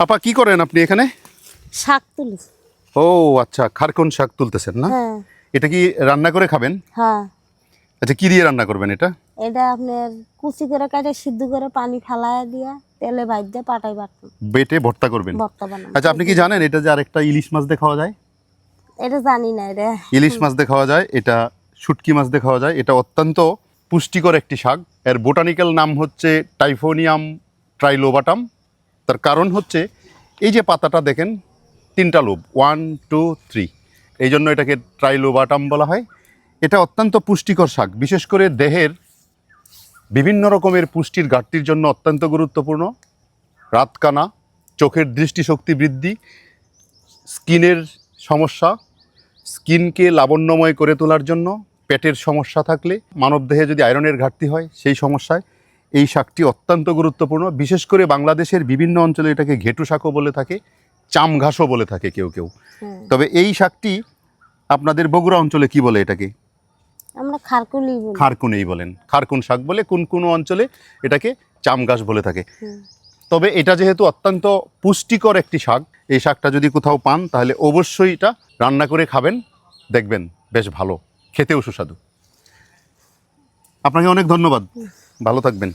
আপা কি করেন আপনি এখানে? শাক তুলি। ও আচ্ছা খারকন শাক তুলতেছেন না? হ্যাঁ। এটা কি রান্না করে খাবেন? হ্যাঁ। আচ্ছা কি দিয়ে রান্না করবেন এটা? এটা আপনার কুচি করে কাটে সিদ্ধ করে পানি ফালায় দিয়া তেলে ভাজ দিয়ে পাটাই বাটতাম বেটে ভর্তা করবেন? ভর্তা বানাম আচ্ছা আপনি কি জানেন এটা যে আরেকটা ইলিশ মাছ দিয়ে খাওয়া যায়? এটা জানি না এটা। ইলিশ মাছ দিয়ে খাওয়া যায় এটা শুটকি মাছ দিয়ে খাওয়া যায়। এটা অত্যন্ত পুষ্টিকর একটি শাক। এর বোটানিক্যাল নাম হচ্ছে টাইফোনিয়াম ট্রাইলোবাটাম। তার কারণ হচ্ছে, এই যে পাতাটা দেখেন, তিনটা লোভ ওয়ান টু থ্রি এই জন্য এটাকে ট্রাইলোবাটাম বলা হয়। এটা অত্যন্ত পুষ্টিকর শাক, বিশেষ করে দেহের বিভিন্ন রকমের পুষ্টির ঘাটতির জন্য অত্যন্ত গুরুত্বপূর্ণ। রাতকানা, চোখের দৃষ্টিশক্তি বৃদ্ধি, স্কিনের সমস্যা, স্কিনকে লাবণ্যময় করে তোলার জন্য পেটের সমস্যা থাকলে, মানবদেহে যদি আয়রনের ঘাটতি হয়, সেই সমস্যায় এই শাকটি অত্যন্ত গুরুত্বপূর্ণ। বিশেষ করে বাংলাদেশের বিভিন্ন অঞ্চলে এটাকে ঘেটু শাকও বলে থাকে চাম ঘাসও বলে থাকে কেউ কেউ। তবে এই শাকটি আপনাদের বগুড়া অঞ্চলে কি বলে এটাকে? আমরা খারকুলি বলি। খারকুনেই বলেন। খারকুন শাক বলে কোন কোন অঞ্চলে এটাকে চাম ঘাস বলে থাকে। তবে এটা যেহেতু অত্যন্ত পুষ্টিকর একটি শাক এই শাকটা যদি কোথাও পান তাহলে অবশ্যই এটা রান্না করে খাবেন দেখবেন বেশ ভালো খেতেও সুস্বাদু। আপনাকে অনেক ধন্যবাদ। ভালো থাকবেন।